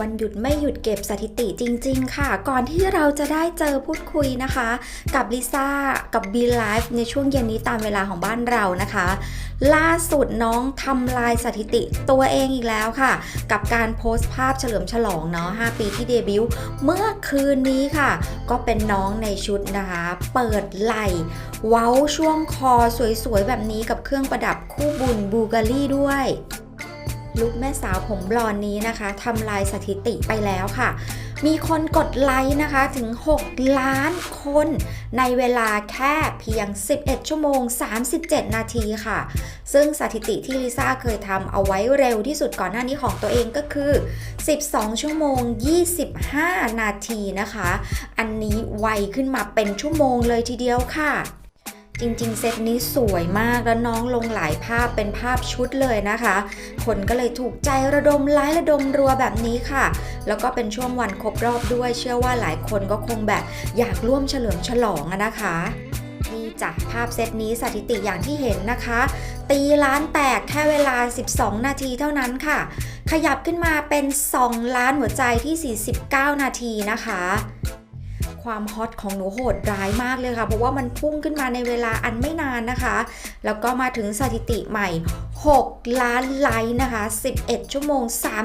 วันหยุดไม่หยุดเก็บสถิติจริง ๆ ค่ะ ก่อนที่เราจะได้เจอพูดคุยนะคะ กับลิซ่ากับ B Live ในช่วงเย็นนี้ตามเวลาของบ้านเรานะคะ ล่าสุดน้องทำลายสถิติตัวเองอีกแล้วค่ะ กับการโพสต์ภาพเฉลิมฉลองเนาะ5ปีที่เดบิวต์เมื่อคืนนี้ค่ะ ก็เป็นน้องในชุดนะคะ เปิดไหล่เว้าช่วงคอสวยๆแบบนี้กับเครื่องประดับคู่บุญบูการีด้วย ลุคแม่สาวผมบลอนนี้นะคะทำลายสถิติไปแล้วค่ะ มีคนกดไลค์นะคะถึง 6 ล้านคนในเวลาแค่เพียง 11 ชั่วโมง 37 นาทีค่ะ ซึ่งสถิติที่ลิซ่าเคยทำเอาไว้เร็วที่สุดก่อนหน้านี้ของตัวเองก็คือ 12 ชั่วโมง 25 นาทีนะคะ อันนี้ไวขึ้นมาเป็นชั่วโมงเลยทีเดียวค่ะ จริงๆ เซตนี้สวยมากแล้วน้องลงหลายภาพเป็นภาพชุดเลยนะคะ คนก็เลยถูกใจระดมไลค์ระดมรัวแบบนี้ค่ะ แล้วก็เป็นช่วงวันครบรอบด้วย เชื่อว่าหลายคนก็คงแบบอยากร่วมเฉลิมฉลองอะนะคะนี่จ้ะภาพเซตนี้สถิติอย่างที่เห็นนะคะ ตีล้านแตกแค่เวลา 12 นาทีเท่านั้นค่ะ ขยับขึ้นมาเป็น 2 ล้านหัวใจที่ 49 นาทีนะคะ ความฮอตของหนูโหดร้ายมากเลยค่ะ เพราะว่ามันพุ่งขึ้นมาในเวลาอันไม่นานนะคะ แล้วก็มาถึงสถิติใหม่ 6 ล้านไลค์นะคะ 11 ชั่วโมง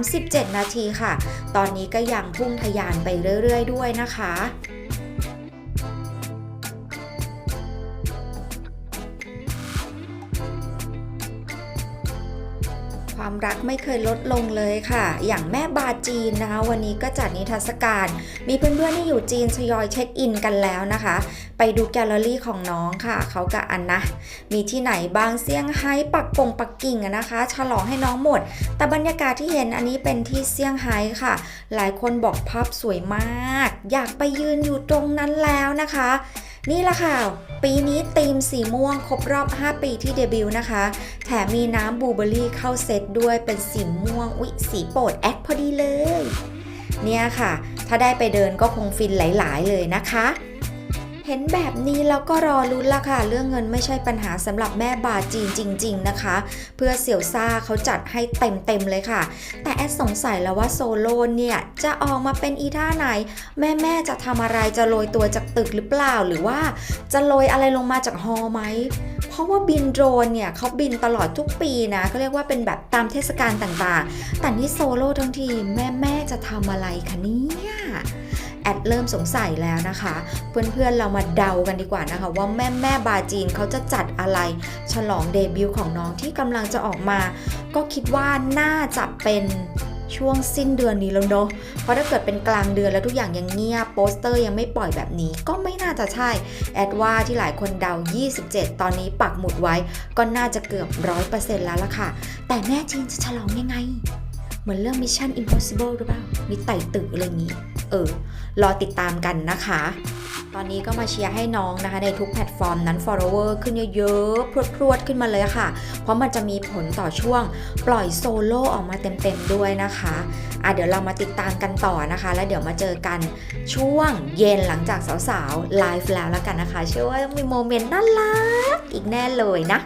37 นาทีค่ะ ตอนนี้ก็ยังพุ่งทะยานไปเรื่อย ๆ ด้วยนะคะ ความรักไม่เคยลดลงเลยค่ะ อย่างแม่บาจีนนะคะ วันนี้ก็จัดนิทรรศการ มีเพื่อนๆที่อยู่จีนทยอยเช็คอินกันแล้วนะคะ ไปดูแกลเลอรี่ของน้องค่ะ เขากับอันนะ มีที่ไหนบางเซี่ยงไฮ้ปักกงปักกิ่งนะคะ ฉลองให้น้องหมด แต่บรรยากาศที่เห็นอันนี้เป็นที่เซี่ยงไฮ้ค่ะ หลายคนบอกภาพสวยมาก อยากไปยืนอยู่ตรงนั้นแล้วนะคะ นี่แหละค่ะ ปีนี้ธีมสีม่วงครบรอบ 5 ปีที่เดบิวต์นะคะ แถมมีน้ำบูเบอร์รี่เข้าเซตด้วยเป็นสีม่วงอุ๊ยสีโปรดแอคพอดีเลย เนี่ยค่ะ ถ้าได้ไปเดินก็คงฟินหลาย ๆ เลยนะคะ เห็นแบบนี้แล้วก็รอลุ้นละค่ะ เรื่องเงินไม่ใช่ปัญหาสำหรับแม่บาจีนจริง ๆ นะคะ เพื่อเสี่ยวซ่าเขาจัดให้เต็ม ๆ เลยค่ะ แต่แอดสงสัยแล้วว่าโซโลเนี่ย จะออกมาเป็นอีท่าไหนแม่แม่ ๆ จะทำอะไรจะโรยตัวจากตึกหรือเปล่าหรือว่าจะโรยอะไรลงมาจากฮอไหมเพราะว่าบินโดรนเนี่ยเขาบินตลอดทุกปีนะเขาเรียกว่าเป็นแบบตามเทศกาลต่างๆ แต่นี่โซโล่ทั้งทีแม่แม่ๆจะทำอะไรคะเนี่ย แอดเริ่มสงสัยแล้วนะคะ เพื่อนๆเรามาเดากันดีกว่านะคะ ว่าแม่แม่บาจีนเขาจะจัดอะไร ฉลองเดบิวต์ของน้องที่กำลังจะออกมา ก็คิดว่าน่าจะเป็นช่วงสิ้นเดือนนี้แล้วเนาะ เพราะถ้าเกิดเป็นกลางเดือนแล้วทุกอย่างยังเงียบโปสเตอร์ยังไม่ปล่อยแบบนี้ ก็ไม่น่าจะใช่ แอดว่าที่หลายคนเดา 27 ตอนนี้ปักหมุดไว้ ก็น่าจะเกือบ 100%แล้วล่ะค่ะ แต่แม่จีนจะฉลองยังไง เหมือนเรื่อง Mission Impossible หรือเปล่า มีไต่ตึกอะไรอย่างนี้ เออ รอติดตามกันนะคะ ตอนนี้ก็มาเชียร์ให้น้องนะคะ ในทุกแพลตฟอร์มนั้น follower ขึ้นเยอะๆพรวดๆขึ้นมาเลยค่ะ เพราะมันจะมีผลต่อช่วงปล่อยโซโล่ออกมาเต็มๆด้วยนะคะอะเดี๋ยวเรามาติดตามกันต่อนะคะ แล้วเดี๋ยวมาเจอกันช่วงเย็นหลังจากสาวๆไลฟ์แล้วแล้วกันนะคะ เชื่อว่ามีโมเมนต์น่ารักอีกแน่เลยนะ